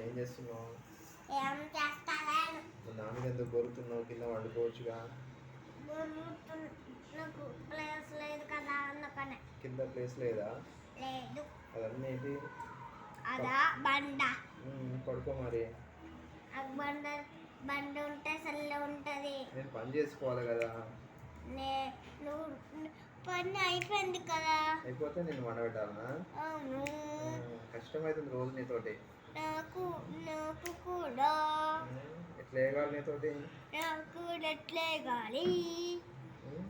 ఏం చేస్తున్నావు? ఏం చేస్తాను మీ నాన్నకి ఎందుకు కొరుకుతున్నావు? కింద వండుకోవచ్చుగా నాకు ప్లేస్ లేదు కదా అందుకనే కింద ప్లేస్ లేదా? లేదు. అవన్నీ ఏంటి? అదా బండ. పడుకో మరి. బండ బండ ఉంటే చల్ల ఉంటది. నేను పని చేసుకోవాలి కదా. నే నువ్వు పని అయిపోయింది కదా. అయిపోతే నేను వండబెట్టాలనా అవును. ఉమ్, కష్టమవుతుంది రోజు నీతోటి. నాకు నాకు కూడా. ఎట్లా వేయగాలి నీతోటి? నాకు ఎట్లే ఉమ్,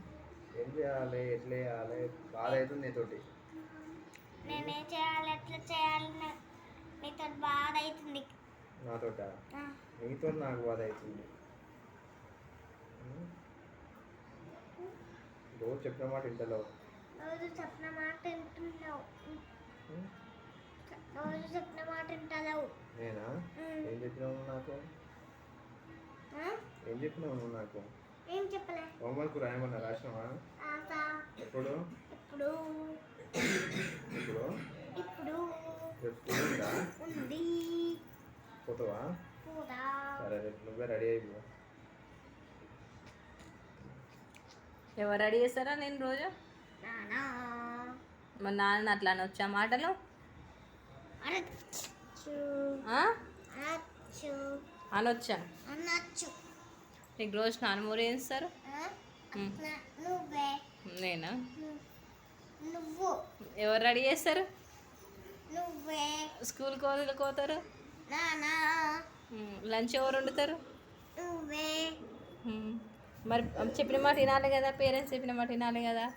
ఏం చేయాలి ఎట్లా వేయాలి బాధ అవుతుంది నీతోటి. నేనేం చేయాలి ఎట్లా చేయాలి నా- నీతో బాధ అవుతుంది. నాతోట? నీతో నాకు బాధ అవుతుంది. రోజు చెప్పిన మాట ఇంటలో రోజు చెప్పిన మాట వింటున్నావు. రోజు చెప్పిన వింటలేవు నేనా. ఏం చెప్పినావు నాకు? ఏం చెప్పినావు నువ్వు నాకు? ఏం చెప్పలే. హోంవర్క్ రాయమన్నా రాసినావా? ఎప్పుడు? ఇప్పుడు ఇప్పుడు ఇప్పుడు. రేపు స్కూల్ ఉందా? ఉంది. పోతావా? సరే రేపు నువ్వే రెడీ అయిపో. ఎవరు రెడీ చేస్తారా నేను రోజు? మా నాన్న అట్లా అనొచ్చా మాటలు? అనొచ్చు. అనొచ్చా? నీకు రోజు స్నానం చేస్తారు. నా- నువ్వే. నేనా? నువ్వు. ఎవరు రెడీ చేస్తారు? నువ్వే. స్కూల్కి వదిలి పోతారు? నానా. లంచ్ ఎవరు వండుతారు? నువ్వే. మరి చెప్పిన మాట వినాలి కదా? పేరెంట్స్ చెప్పిన మాట వినాలి కదా?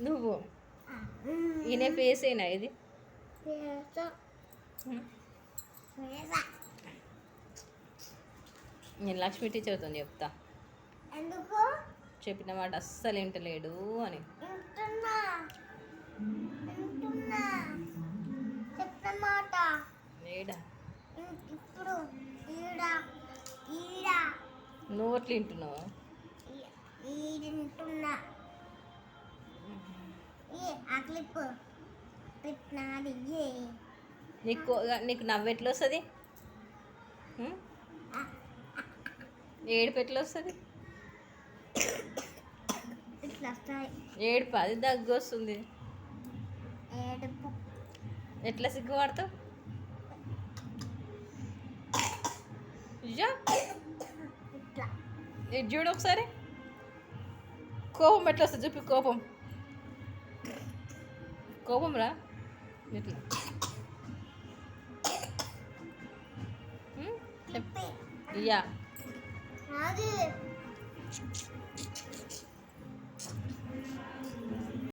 నువ్వు. ఈయన ఫేస్ అయినా ఇది? నేను లక్ష్మి టీచర్తో చెప్తా. ఎందుకు? చెప్పిన మాట అస్సలు వింటలేడు అని. మాట. ఇప్పుడు నువ్వు అట్లా వింటున్నావు? నీకు నీకు నవ్వు ఎట్లా వస్తుంది? ఏడుపు ఎట్లా వస్తుంది ఏడుపు. అది దగ్గు వస్తుంది ఎట్లా సిగ్గుపడతావు ఇది చూడు ఒకసారి. కోపం ఎట్లా వస్తుంది చూపి కోపం. కోపం రా ఇట్లా ఇయ్యా